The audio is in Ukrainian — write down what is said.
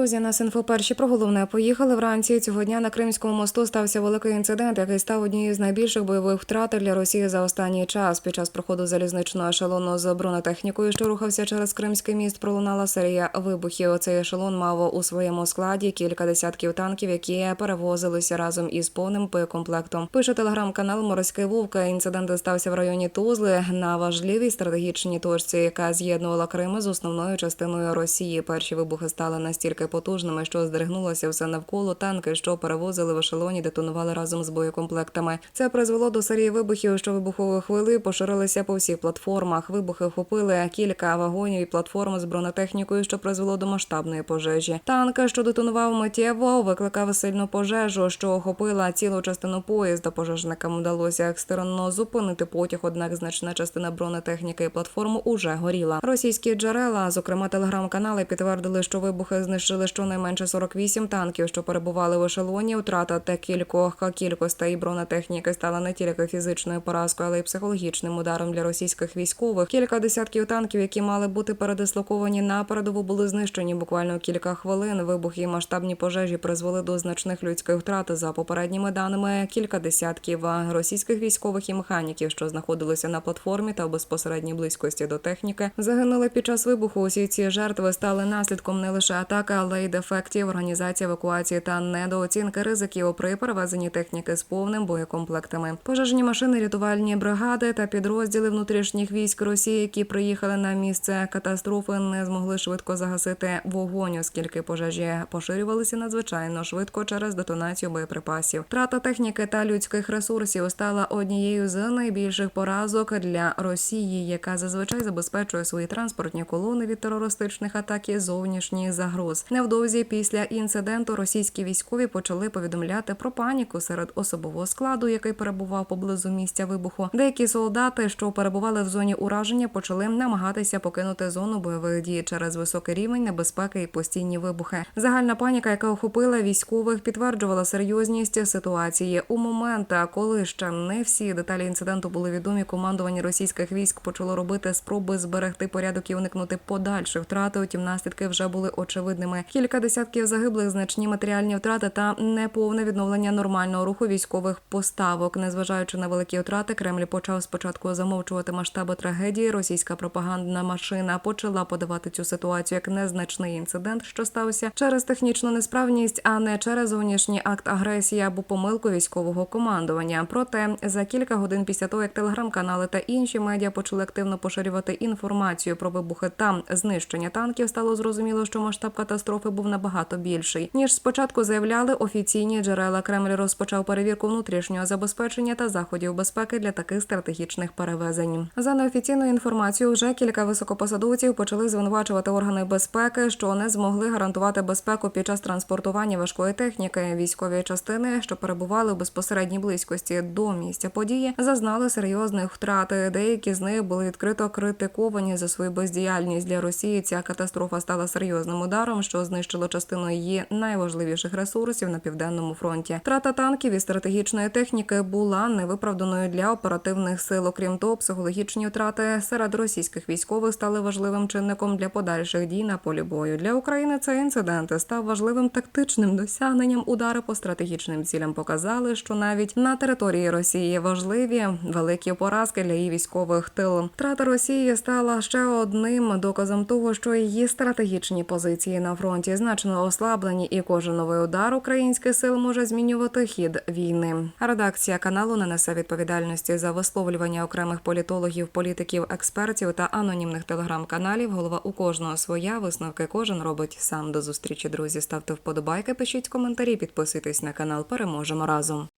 Друзі, нас інфо перші про головне поїхали вранці. Цього дня на Кримському мосту стався великий інцидент, який став однією з найбільших бойових втрат для Росії за останній час. Під час проходу залізничного ешелону з бронетехнікою, що рухався через Кримський міст, пролунала серія вибухів. Цей ешелон мав у своєму складі кілька десятків танків, які перевозилися разом із повним боєкомплектом. Пише телеграм-канал Морський Вовк. Інцидент стався в районі Тузли на важливій стратегічній точці, яка з'єднувала Крим з основною частиною Росії. Перші вибухи стали настільки потужними, що здригнулося все навколо. Танки, що перевозили в ешелоні, детонували разом з боєкомплектами. Це призвело до серії вибухів, що вибухові хвили поширилися по всіх платформах. Вибухи охопили кілька вагонів і платформ з бронетехнікою, що призвело до масштабної пожежі. Танк, що детонував миттєво, викликав сильну пожежу, що охопила цілу частину поїзда. Пожежникам вдалося екстрено зупинити потяг, однак значна частина бронетехніки і платформ уже горіла. Російські джерела, зокрема телеграм-канали, підтвердили, що вибухи знищили щонайменше 48 танків, що перебували в ешелоні. Втрата та кількох кількостей бронетехніки стала не тільки фізичною поразкою, але й психологічним ударом для російських військових. Кілька десятків танків, які мали бути передислоковані на передову, були знищені буквально кілька хвилин. Вибухи і масштабні пожежі призвели до значних людських втрат. За попередніми даними, кілька десятків російських військових і механіків, що знаходилися на платформі та в безпосередній близькості до техніки, загинули під час вибуху. Усі ці жертви стали наслідком не лише атаки, але й дефектів, організації евакуації та недооцінки ризиків при перевезенні техніки з повним боєкомплектами. Пожежні машини, рятувальні бригади та підрозділи внутрішніх військ Росії, які приїхали на місце катастрофи, не змогли швидко загасити вогонь, оскільки пожежі поширювалися надзвичайно швидко через детонацію боєприпасів. Трата техніки та людських ресурсів стала однією з найбільших поразок для Росії, яка зазвичай забезпечує свої транспортні колони від терористичних атак і зовнішніх загроз. Невдовзі після інциденту російські військові почали повідомляти про паніку серед особового складу, який перебував поблизу місця вибуху. Деякі солдати, що перебували в зоні ураження, почали намагатися покинути зону бойових дій через високий рівень небезпеки і постійні вибухи. Загальна паніка, яка охопила військових, підтверджувала серйозність ситуації у момент, коли ще не всі деталі інциденту були відомі. Командування російських військ почало робити спроби зберегти порядок і уникнути подальших втрат. Утім, наслідки вже були очевидними. Кілька десятків загиблих, значні матеріальні втрати та неповне відновлення нормального руху військових поставок. Незважаючи на великі втрати, Кремль почав спочатку замовчувати масштаби трагедії. Російська пропагандна машина почала подавати цю ситуацію як незначний інцидент, що стався через технічну несправність, а не через зовнішній акт агресії або помилку військового командування. Проте за кілька годин після того, як телеграм-канали та інші медіа почали активно поширювати інформацію про вибухи та знищення танків, стало зрозуміло, що масштаб катастрофи був набагато більший ніж спочатку заявляли офіційні джерела. Кремль розпочав перевірку внутрішнього забезпечення та заходів безпеки для таких стратегічних перевезень. За неофіційною інформацією, вже кілька високопосадовців почали звинувачувати органи безпеки, що не змогли гарантувати безпеку під час транспортування важкої техніки. Військові частини, що перебували в безпосередній близькості до місця події, зазнали серйозних втрат. Деякі з них були відкрито критиковані за свою бездіяльність для Росії. Ця катастрофа стала серйозним ударом, що знищило частину її найважливіших ресурсів на південному фронті. Втрата танків і стратегічної техніки була невиправданою для оперативних сил. Окрім того, психологічні втрати серед російських військових стали важливим чинником для подальших дій на полі бою. Для України цей інцидент став важливим тактичним досягненням. Удари по стратегічним цілям показали, що навіть на території Росії важливі великі поразки для її військових тил. Втрата Росії стала ще одним доказом того, що її стратегічні позиції на фронті значно ослаблені, і кожен новий удар українських сил може змінювати хід війни. Редакція каналу не несе відповідальності за висловлювання окремих політологів, політиків, експертів та анонімних телеграм-каналів. Голова у кожного своя висновки кожен робить сам. До зустрічі, друзі. Ставте вподобайки, пишіть коментарі, підписуйтесь на канал. Переможемо разом.